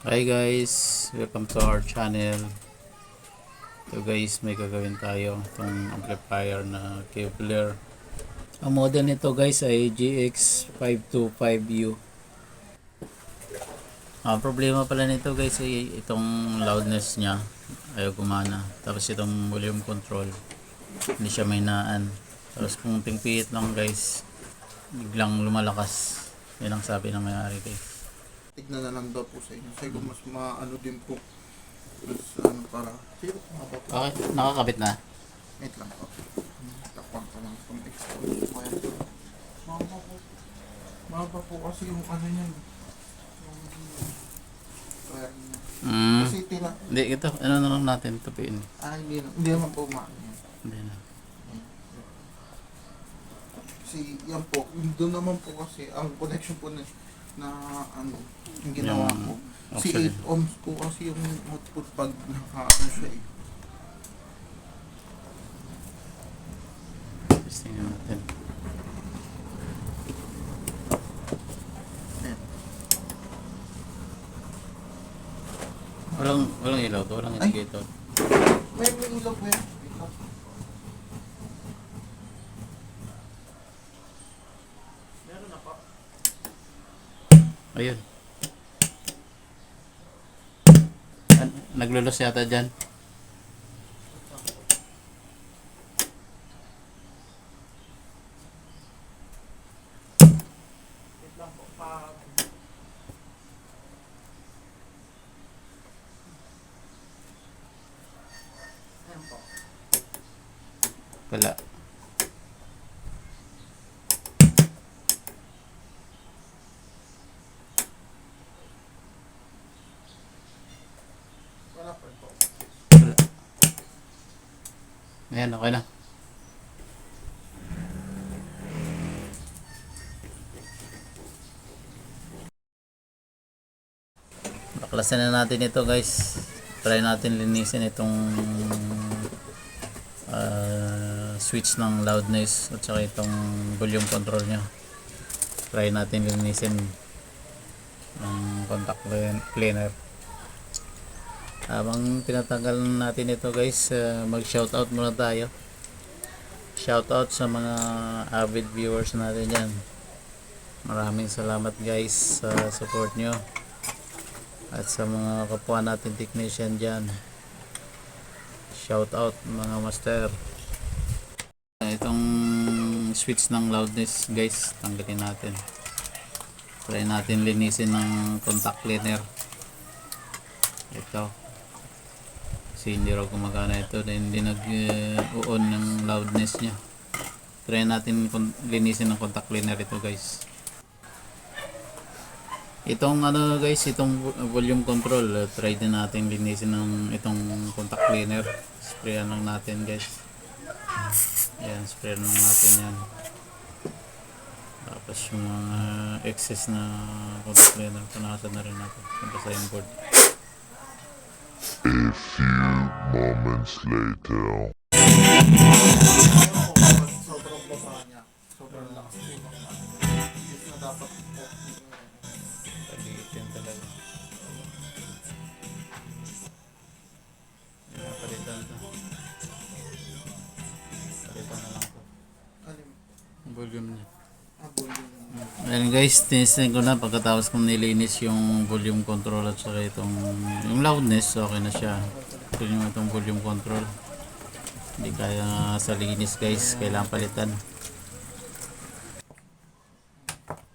Hi guys, welcome to our channel. So guys, may gagawin tayo itong amplifier na Kevlar. Ang model nito guys ay GX525U. Ang problema pala nito guys ay itong loudness niya ayaw gumana. Tapos itong volume control hindi siya may naan. Tapos kung pingpihit lang guys, biglang lumalakas. Yan ang sabi ng may-ari guys. Tignan na lang daw po sa inyo. Ko mas maano din po. Mas ano para. Sige po po? Okay, nakakabit na. Wait lang po. Takpan ko lang itong expose. Kaya po. Mama po. Mama po kasi yung ano niyan. Yung... Kaya Mm. Kasi tira. Hindi, ito. Ano na lang natin tupiin. Ah, hindi, na- hindi naman po maano yan. Hindi na. Kasi yan po. Doon naman po kasi ang connection po na, na ano yung ginawa Yung ko. Si oxygen. 8 ohms po kasi yung output pag naka-ano siya eh. Testing na natin. Walang, walang ilaw to. Walang Ay. indicator. May may ilaw po yan. Wait lang. Meron na po. Ayun. Naglulos yata dyan. Wala. Wala pa po. Wala. Ayan, okay na. Baklasan na natin ito guys. Try natin linisin itong ah, switch ng loudness at saka itong volume control nya. Try natin linisin ng contact clean- cleaner. Habang tinatanggal natin ito guys, uh, mag shoutout muna tayo. Shoutout sa mga avid viewers natin dyan. Maraming salamat guys sa support nyo. At sa mga kapwa natin technician dyan. Shoutout mga master. Itong switch ng loudness guys, tanggalin natin. Try natin linisin ng contact cleaner. Ito hindi raw gumagana ito dahil hindi nag-on ng loudness niya. Try natin linisin ng contact cleaner ito guys. Itong ano guys itong vo- volume control uh, try din natin linisin ng itong contact cleaner sprayan lang natin guys. Ayan sprayan lang natin yan. Tapos yung mga excess na contact cleaner punasan na rin natin. Sa yung board A few moments later. Sobrang baba niya. Sobrang lakas ano. Na dapat po. Ayan guys, tinisin ko na pagkatapos kong nilinis yung volume control at saka itong yung loudness, okay na siya. Ito yung itong volume control. Hindi kaya sa linis guys, kailangan palitan.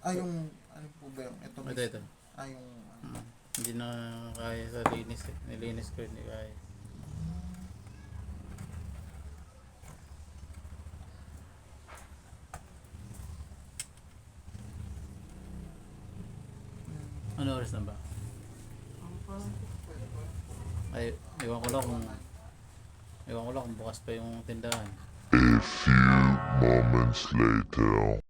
Ah, yung ano po ba yung ito? Ito, ito. Ah, yung ano. Hindi na kaya sa linis eh. Nilinis ko, hindi kaya. Oras na ba? Ay, ewan ko lang kung ewan ko lang kung bukas pa yung tindahan. A few moments later.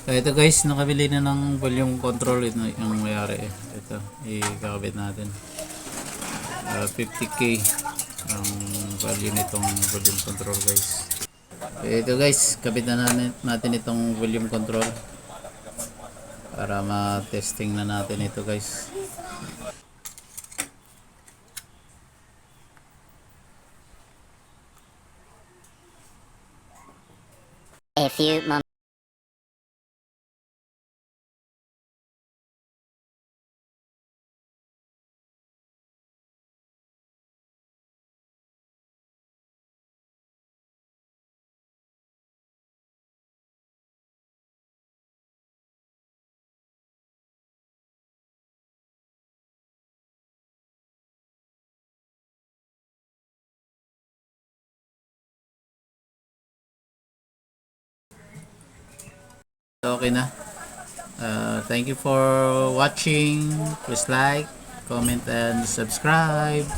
So ito guys, nakabili na ng volume control ito yung mayari eh. Ito, ikakabit natin. Ah, 50k ang value nitong volume control guys. So ito guys, kabit na natin itong volume control. Para ma-testing na natin ito guys. A few. Okay na. Uh, thank you for watching. Please like, comment, and subscribe.